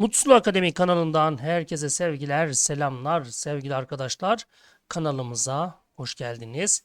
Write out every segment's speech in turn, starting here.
Mutlu Akademi kanalından herkese sevgiler, selamlar sevgili arkadaşlar. Kanalımıza hoş geldiniz.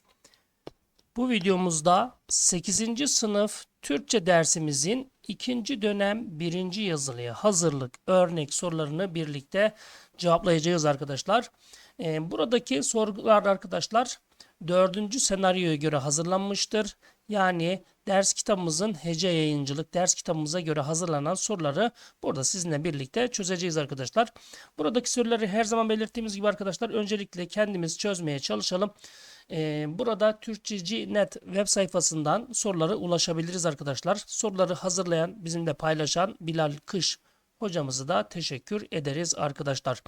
Bu videomuzda 8. sınıf Türkçe dersimizin ikinci dönem birinci yazılıya hazırlık örnek sorularını birlikte cevaplayacağız arkadaşlar. Ee, buradaki sorular arkadaşlar dördüncü senaryoya göre hazırlanmıştır. Yani ders kitabımızın hece yayıncılık ders kitabımıza göre hazırlanan soruları burada sizinle birlikte çözeceğiz arkadaşlar. Buradaki soruları her zaman belirttiğimiz gibi arkadaşlar öncelikle kendimiz çözmeye çalışalım. Ee, burada Türkçeci.net web sayfasından soruları ulaşabiliriz arkadaşlar. Soruları hazırlayan, bizimle paylaşan Bilal Kış hocamızı da teşekkür ederiz arkadaşlar.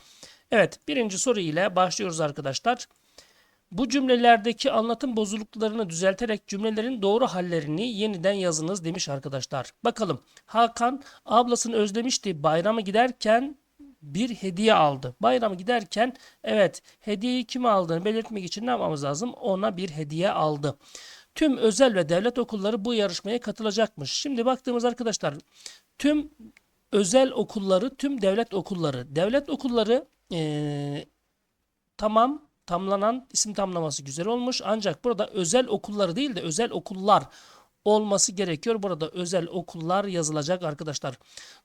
Evet birinci soru ile başlıyoruz arkadaşlar. Bu cümlelerdeki anlatım bozukluklarını düzelterek cümlelerin doğru hallerini yeniden yazınız demiş arkadaşlar. Bakalım Hakan ablasını özlemişti bayrama giderken bir hediye aldı. Bayrama giderken evet hediyeyi kime aldığını belirtmek için ne yapmamız lazım? Ona bir hediye aldı. Tüm özel ve devlet okulları bu yarışmaya katılacakmış. Şimdi baktığımız arkadaşlar tüm özel okulları, tüm devlet okulları. Devlet okulları eee, tamam tamlanan isim tamlaması güzel olmuş. Ancak burada özel okulları değil de özel okullar olması gerekiyor. Burada özel okullar yazılacak arkadaşlar.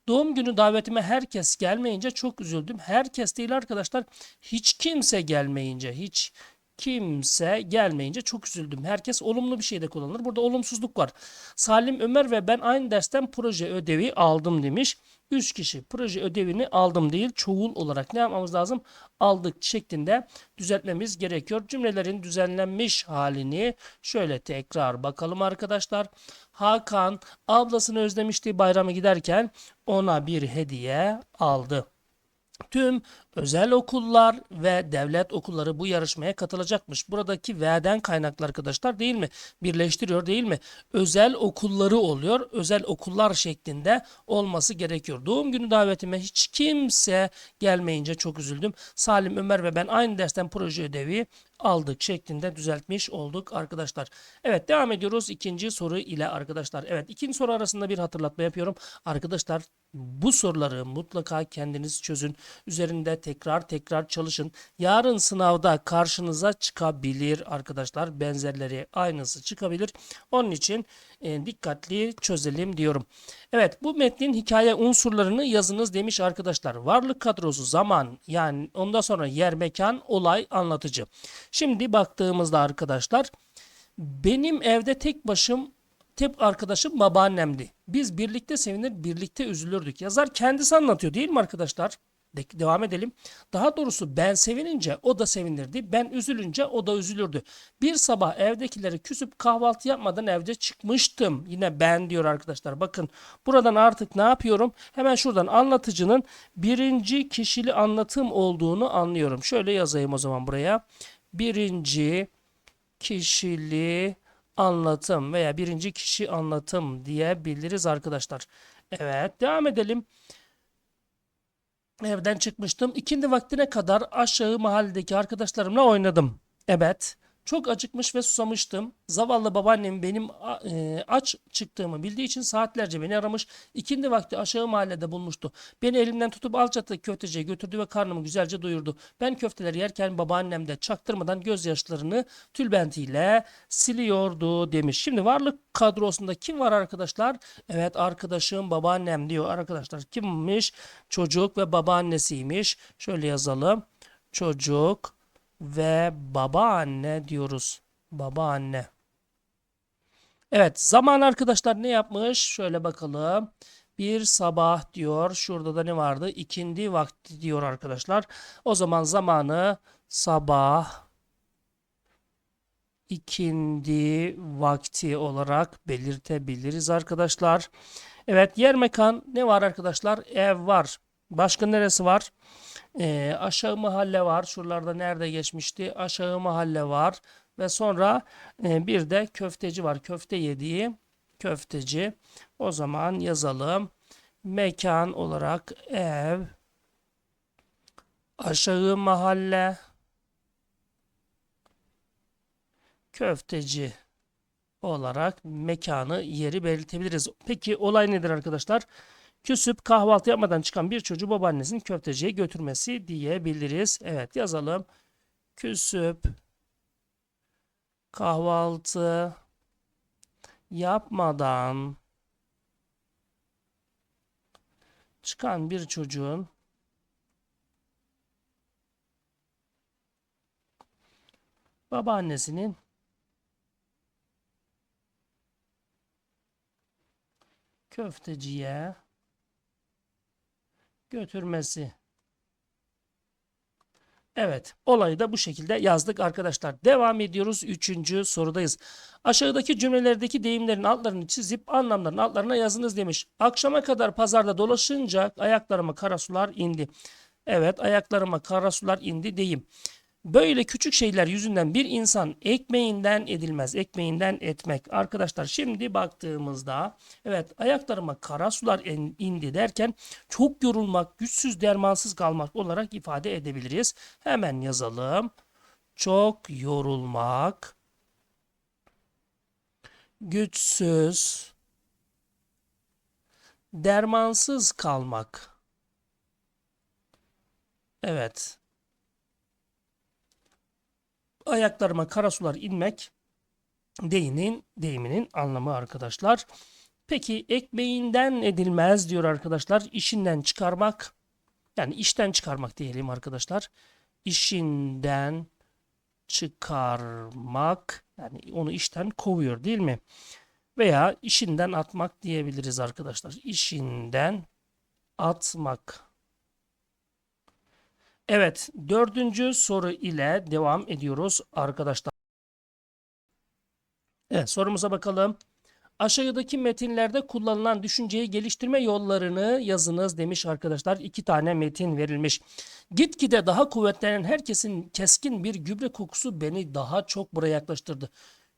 Doğum günü davetime herkes gelmeyince çok üzüldüm. Herkes değil arkadaşlar. Hiç kimse gelmeyince, hiç kimse gelmeyince çok üzüldüm. Herkes olumlu bir şeyde kullanılır. Burada olumsuzluk var. Salim Ömer ve ben aynı dersten proje ödevi aldım demiş. 3 kişi proje ödevini aldım değil çoğul olarak ne yapmamız lazım? Aldık şeklinde düzeltmemiz gerekiyor. Cümlelerin düzenlenmiş halini şöyle tekrar bakalım arkadaşlar. Hakan ablasını özlemişti bayrama giderken ona bir hediye aldı. Tüm özel okullar ve devlet okulları bu yarışmaya katılacakmış. Buradaki V'den kaynaklı arkadaşlar değil mi? Birleştiriyor değil mi? Özel okulları oluyor. Özel okullar şeklinde olması gerekiyor. Doğum günü davetime hiç kimse gelmeyince çok üzüldüm. Salim, Ömer ve ben aynı dersten proje ödevi aldık şeklinde düzeltmiş olduk arkadaşlar. Evet devam ediyoruz ikinci soru ile arkadaşlar. Evet ikinci soru arasında bir hatırlatma yapıyorum. Arkadaşlar bu soruları mutlaka kendiniz çözün. Üzerinde tekrar tekrar çalışın. Yarın sınavda karşınıza çıkabilir arkadaşlar. Benzerleri aynısı çıkabilir. Onun için e, dikkatli çözelim diyorum. Evet bu metnin hikaye unsurlarını yazınız demiş arkadaşlar. Varlık kadrosu zaman yani ondan sonra yer mekan olay anlatıcı. Şimdi baktığımızda arkadaşlar benim evde tek başım tek arkadaşım babaannemdi. Biz birlikte sevinir, birlikte üzülürdük. Yazar kendisi anlatıyor değil mi arkadaşlar? De- devam edelim. Daha doğrusu ben sevinince o da sevinirdi. Ben üzülünce o da üzülürdü. Bir sabah evdekileri küsüp kahvaltı yapmadan evde çıkmıştım. Yine ben diyor arkadaşlar. Bakın buradan artık ne yapıyorum? Hemen şuradan anlatıcının birinci kişili anlatım olduğunu anlıyorum. Şöyle yazayım o zaman buraya. Birinci kişili anlatım veya birinci kişi anlatım diyebiliriz arkadaşlar. Evet devam edelim. Evden çıkmıştım. İkindi vaktine kadar aşağı mahalledeki arkadaşlarımla oynadım. Evet. Çok acıkmış ve susamıştım. Zavallı babaannem benim e, aç çıktığımı bildiği için saatlerce beni aramış. İkindi vakti aşağı mahallede bulmuştu. Beni elimden tutup Alçatı köfteciye götürdü ve karnımı güzelce doyurdu. Ben köfteleri yerken babaannem de çaktırmadan gözyaşlarını tülbentiyle siliyordu demiş. Şimdi varlık kadrosunda kim var arkadaşlar? Evet arkadaşım babaannem diyor arkadaşlar. Kimmiş? Çocuk ve babaannesiymiş. Şöyle yazalım. Çocuk ve babaanne diyoruz. Babaanne. Evet, zaman arkadaşlar ne yapmış? Şöyle bakalım. Bir sabah diyor. Şurada da ne vardı? İkindi vakti diyor arkadaşlar. O zaman zamanı sabah ikindi vakti olarak belirtebiliriz arkadaşlar. Evet, yer mekan ne var arkadaşlar? Ev var. Başka neresi var? Ee, aşağı mahalle var. Şuralarda nerede geçmişti? Aşağı mahalle var. Ve sonra e, bir de köfteci var. Köfte yediği köfteci. O zaman yazalım. Mekan olarak ev, aşağı mahalle, köfteci olarak mekanı, yeri belirtebiliriz. Peki olay nedir arkadaşlar? Küsüp kahvaltı yapmadan çıkan bir çocuğu babaannesinin köfteciye götürmesi diyebiliriz. Evet yazalım. Küsüp kahvaltı yapmadan çıkan bir çocuğun babaannesinin köfteciye götürmesi. Evet, olayı da bu şekilde yazdık arkadaşlar. Devam ediyoruz. Üçüncü sorudayız. Aşağıdaki cümlelerdeki deyimlerin altlarını çizip anlamların altlarına yazınız demiş. Akşama kadar pazarda dolaşınca ayaklarıma kara sular indi. Evet, ayaklarıma kara sular indi deyim. Böyle küçük şeyler yüzünden bir insan ekmeğinden edilmez. Ekmeğinden etmek. Arkadaşlar şimdi baktığımızda evet ayaklarıma kara sular in- indi derken çok yorulmak, güçsüz, dermansız kalmak olarak ifade edebiliriz. Hemen yazalım. Çok yorulmak, güçsüz, dermansız kalmak. Evet. Ayaklarıma kara sular inmek deyinin deyiminin anlamı arkadaşlar. Peki ekmeğinden edilmez diyor arkadaşlar. İşinden çıkarmak yani işten çıkarmak diyelim arkadaşlar. İşinden çıkarmak yani onu işten kovuyor değil mi? Veya işinden atmak diyebiliriz arkadaşlar. İşinden atmak. Evet, dördüncü soru ile devam ediyoruz arkadaşlar. Evet, sorumuza bakalım. Aşağıdaki metinlerde kullanılan düşünceyi geliştirme yollarını yazınız demiş arkadaşlar. İki tane metin verilmiş. Gitgide daha kuvvetlenen herkesin keskin bir gübre kokusu beni daha çok buraya yaklaştırdı.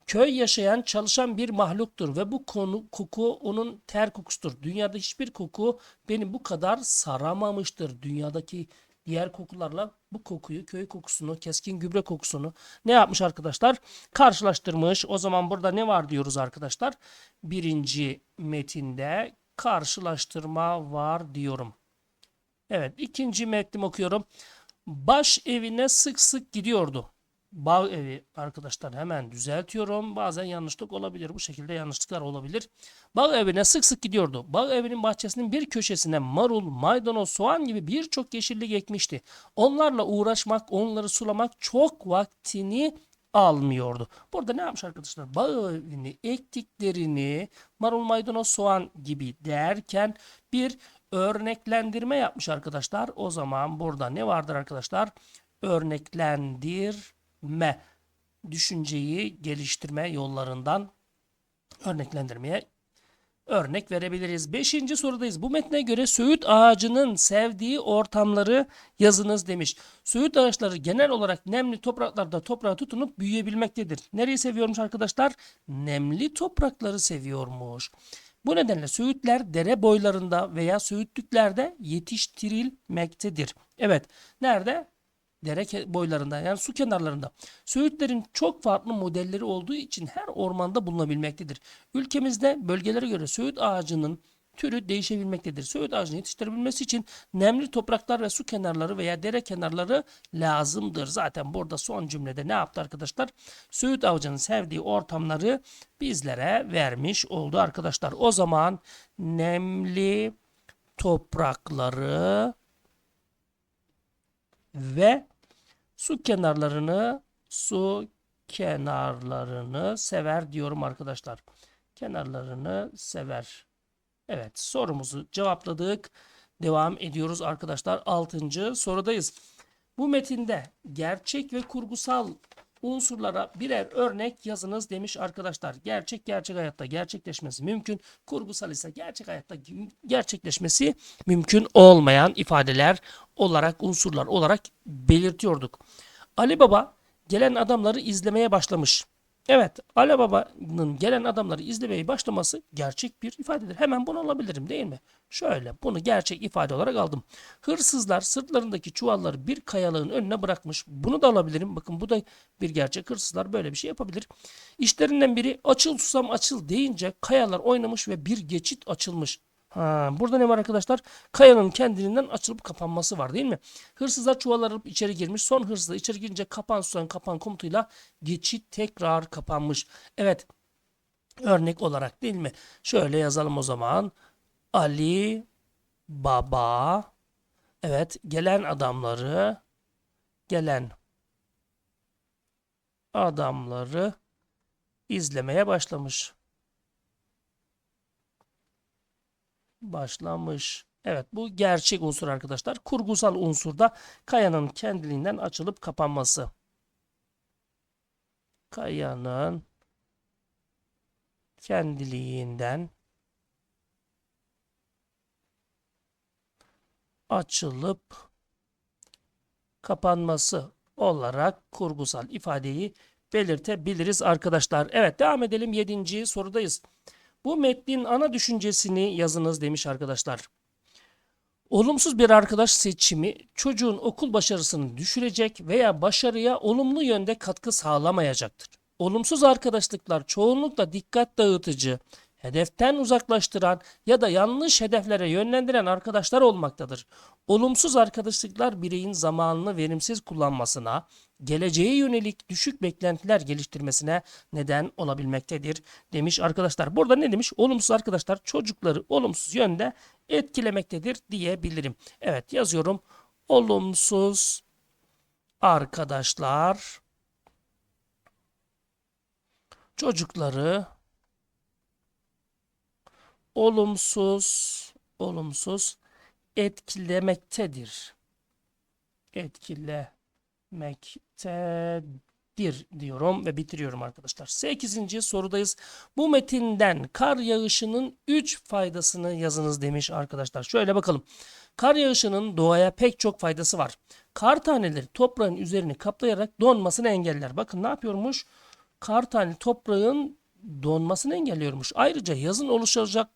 Köy yaşayan, çalışan bir mahluktur ve bu konu koku onun ter kokusudur. Dünyada hiçbir koku beni bu kadar saramamıştır. Dünyadaki diğer kokularla bu kokuyu, köy kokusunu, keskin gübre kokusunu ne yapmış arkadaşlar? Karşılaştırmış. O zaman burada ne var diyoruz arkadaşlar? Birinci metinde karşılaştırma var diyorum. Evet, ikinci metnimi okuyorum. Baş evine sık sık gidiyordu. Bağ evi arkadaşlar hemen düzeltiyorum. Bazen yanlışlık olabilir. Bu şekilde yanlışlıklar olabilir. Bağ evine sık sık gidiyordu. Bağ evinin bahçesinin bir köşesine marul, maydanoz, soğan gibi birçok yeşillik ekmişti. Onlarla uğraşmak, onları sulamak çok vaktini almıyordu. Burada ne yapmış arkadaşlar? Bağ evini ektiklerini marul, maydanoz, soğan gibi derken bir örneklendirme yapmış arkadaşlar. O zaman burada ne vardır arkadaşlar? Örneklendirme düşünceyi geliştirme yollarından örneklendirmeye örnek verebiliriz. Beşinci sorudayız. Bu metne göre söğüt ağacının sevdiği ortamları yazınız demiş. Söğüt ağaçları genel olarak nemli topraklarda toprağa tutunup büyüyebilmektedir. Nereyi seviyormuş arkadaşlar? Nemli toprakları seviyormuş. Bu nedenle söğütler dere boylarında veya söğütlüklerde yetiştirilmektedir. Evet, nerede? Dere boylarında yani su kenarlarında. Söğütlerin çok farklı modelleri olduğu için her ormanda bulunabilmektedir. Ülkemizde bölgelere göre söğüt ağacının türü değişebilmektedir. Söğüt ağacını yetiştirebilmesi için nemli topraklar ve su kenarları veya dere kenarları lazımdır. Zaten burada son cümlede ne yaptı arkadaşlar? Söğüt ağacının sevdiği ortamları bizlere vermiş oldu arkadaşlar. O zaman nemli toprakları ve su kenarlarını su kenarlarını sever diyorum arkadaşlar. Kenarlarını sever. Evet sorumuzu cevapladık. Devam ediyoruz arkadaşlar. Altıncı sorudayız. Bu metinde gerçek ve kurgusal unsurlara birer örnek yazınız demiş arkadaşlar. Gerçek gerçek hayatta gerçekleşmesi mümkün. Kurgusal ise gerçek hayatta gerçekleşmesi mümkün olmayan ifadeler olarak unsurlar olarak belirtiyorduk. Ali Baba gelen adamları izlemeye başlamış. Evet, Ali Baba'nın gelen adamları izlemeye başlaması gerçek bir ifadedir. Hemen bunu alabilirim değil mi? Şöyle bunu gerçek ifade olarak aldım. Hırsızlar sırtlarındaki çuvalları bir kayalığın önüne bırakmış. Bunu da alabilirim. Bakın bu da bir gerçek. Hırsızlar böyle bir şey yapabilir. İşlerinden biri açıl susam açıl deyince kayalar oynamış ve bir geçit açılmış. Ha, burada ne var arkadaşlar? Kayanın kendiliğinden açılıp kapanması var değil mi? Hırsızlar çuvallar alıp içeri girmiş. Son hırsızlar içeri girince kapan susan kapan komutuyla geçit tekrar kapanmış. Evet. Örnek olarak değil mi? Şöyle yazalım o zaman. Ali Baba evet gelen adamları gelen adamları izlemeye başlamış. Başlamış. Evet bu gerçek unsur arkadaşlar. Kurgusal unsurda kayanın kendiliğinden açılıp kapanması. Kayanın kendiliğinden açılıp kapanması olarak kurgusal ifadeyi belirtebiliriz arkadaşlar. Evet devam edelim 7. sorudayız. Bu metnin ana düşüncesini yazınız demiş arkadaşlar. Olumsuz bir arkadaş seçimi çocuğun okul başarısını düşürecek veya başarıya olumlu yönde katkı sağlamayacaktır. Olumsuz arkadaşlıklar çoğunlukla dikkat dağıtıcı, hedeften uzaklaştıran ya da yanlış hedeflere yönlendiren arkadaşlar olmaktadır. Olumsuz arkadaşlıklar bireyin zamanını verimsiz kullanmasına, geleceğe yönelik düşük beklentiler geliştirmesine neden olabilmektedir demiş arkadaşlar. Burada ne demiş? Olumsuz arkadaşlar çocukları olumsuz yönde etkilemektedir diyebilirim. Evet yazıyorum. Olumsuz arkadaşlar çocukları olumsuz olumsuz etkilemektedir. Etkilemektedir diyorum ve bitiriyorum arkadaşlar. 8. sorudayız. Bu metinden kar yağışının 3 faydasını yazınız demiş arkadaşlar. Şöyle bakalım. Kar yağışının doğaya pek çok faydası var. Kar taneleri toprağın üzerini kaplayarak donmasını engeller. Bakın ne yapıyormuş? Kar tane toprağın donmasını engelliyormuş. Ayrıca yazın oluşacak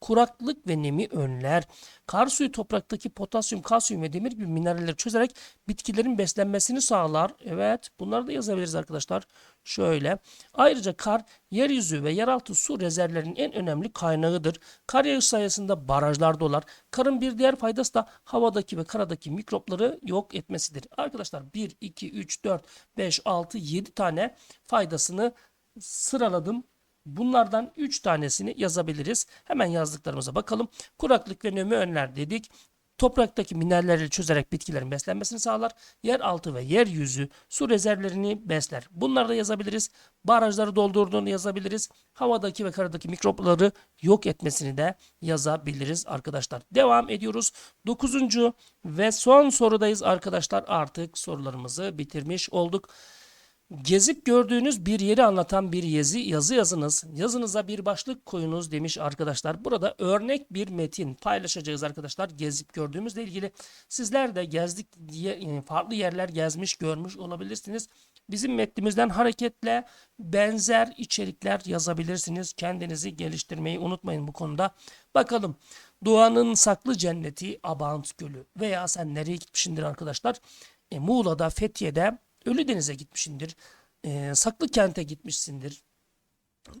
kuraklık ve nemi önler. Kar suyu topraktaki potasyum, kalsiyum ve demir gibi mineralleri çözerek bitkilerin beslenmesini sağlar. Evet bunları da yazabiliriz arkadaşlar. Şöyle. Ayrıca kar yeryüzü ve yeraltı su rezervlerinin en önemli kaynağıdır. Kar yağış sayesinde barajlar dolar. Karın bir diğer faydası da havadaki ve karadaki mikropları yok etmesidir. Arkadaşlar 1, 2, 3, 4, 5, 6, 7 tane faydasını sıraladım. Bunlardan 3 tanesini yazabiliriz. Hemen yazdıklarımıza bakalım. Kuraklık ve nömü önler dedik. Topraktaki mineralleri çözerek bitkilerin beslenmesini sağlar. Yeraltı ve yeryüzü su rezervlerini besler. Bunları da yazabiliriz. Barajları doldurduğunu yazabiliriz. Havadaki ve karadaki mikropları yok etmesini de yazabiliriz arkadaşlar. Devam ediyoruz. 9. ve son sorudayız arkadaşlar. Artık sorularımızı bitirmiş olduk. Gezip gördüğünüz bir yeri anlatan bir yazı, yazı yazınız. Yazınıza bir başlık koyunuz demiş arkadaşlar. Burada örnek bir metin paylaşacağız arkadaşlar. Gezip gördüğümüzle ilgili. Sizler de gezdik diye farklı yerler gezmiş görmüş olabilirsiniz. Bizim metnimizden hareketle benzer içerikler yazabilirsiniz. Kendinizi geliştirmeyi unutmayın bu konuda. Bakalım Doğanın saklı cenneti Abant Gölü veya sen nereye gitmişsindir arkadaşlar? E, Muğla'da, Fethiye'de Ölüdeniz'e gitmişsindir. E, Saklı Kent'e gitmişsindir.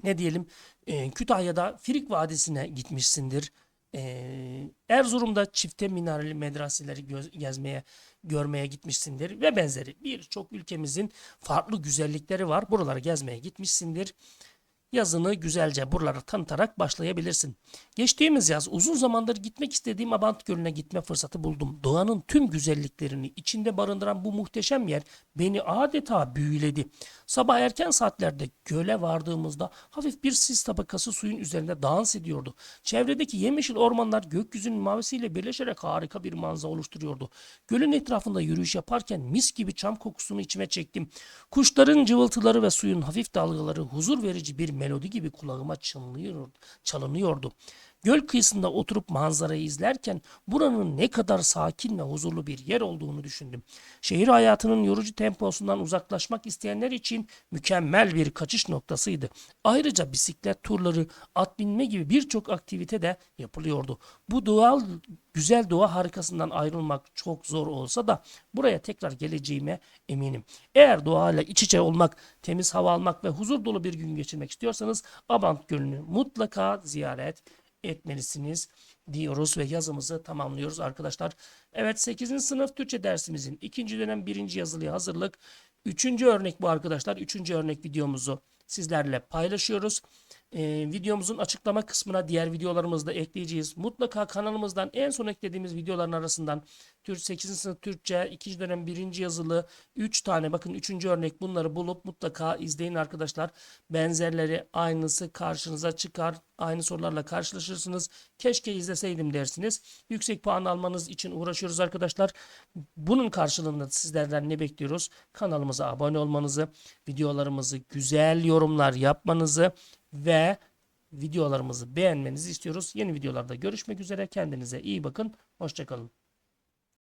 Ne diyelim e, Kütahya'da Firik Vadisi'ne gitmişsindir. E, Erzurum'da çifte minareli medreseleri göz, gezmeye, görmeye gitmişsindir ve benzeri. Birçok ülkemizin farklı güzellikleri var. Buraları gezmeye gitmişsindir yazını güzelce buraları tanıtarak başlayabilirsin. Geçtiğimiz yaz uzun zamandır gitmek istediğim Abant Gölü'ne gitme fırsatı buldum. Doğanın tüm güzelliklerini içinde barındıran bu muhteşem yer beni adeta büyüledi. Sabah erken saatlerde göle vardığımızda hafif bir sis tabakası suyun üzerinde dans ediyordu. Çevredeki yemyeşil ormanlar gökyüzünün mavisiyle birleşerek harika bir manzara oluşturuyordu. Gölün etrafında yürüyüş yaparken mis gibi çam kokusunu içime çektim. Kuşların cıvıltıları ve suyun hafif dalgaları huzur verici bir melodi gibi kulağıma çınlıyor, çalınıyordu. Göl kıyısında oturup manzarayı izlerken buranın ne kadar sakin ve huzurlu bir yer olduğunu düşündüm. Şehir hayatının yorucu temposundan uzaklaşmak isteyenler için mükemmel bir kaçış noktasıydı. Ayrıca bisiklet turları, at binme gibi birçok aktivite de yapılıyordu. Bu doğal güzel doğa harikasından ayrılmak çok zor olsa da buraya tekrar geleceğime eminim. Eğer doğayla iç içe olmak, temiz hava almak ve huzur dolu bir gün geçirmek istiyorsanız Abant Gölü'nü mutlaka ziyaret etmelisiniz diyoruz ve yazımızı tamamlıyoruz arkadaşlar. Evet 8. sınıf Türkçe dersimizin 2. dönem 1. yazılıya hazırlık. 3. örnek bu arkadaşlar. 3. örnek videomuzu sizlerle paylaşıyoruz. Ee, videomuzun açıklama kısmına diğer videolarımızı da ekleyeceğiz. Mutlaka kanalımızdan en son eklediğimiz videoların arasından Türk 8. sınıf Türkçe 2. dönem 1. yazılı 3 tane bakın 3. örnek bunları bulup mutlaka izleyin arkadaşlar. Benzerleri aynısı karşınıza çıkar. Aynı sorularla karşılaşırsınız. Keşke izleseydim dersiniz. Yüksek puan almanız için uğraşıyoruz arkadaşlar. Bunun karşılığında sizlerden ne bekliyoruz? Kanalımıza abone olmanızı, videolarımızı güzel yorumlar yapmanızı ve videolarımızı beğenmenizi istiyoruz. Yeni videolarda görüşmek üzere. Kendinize iyi bakın. Hoşçakalın.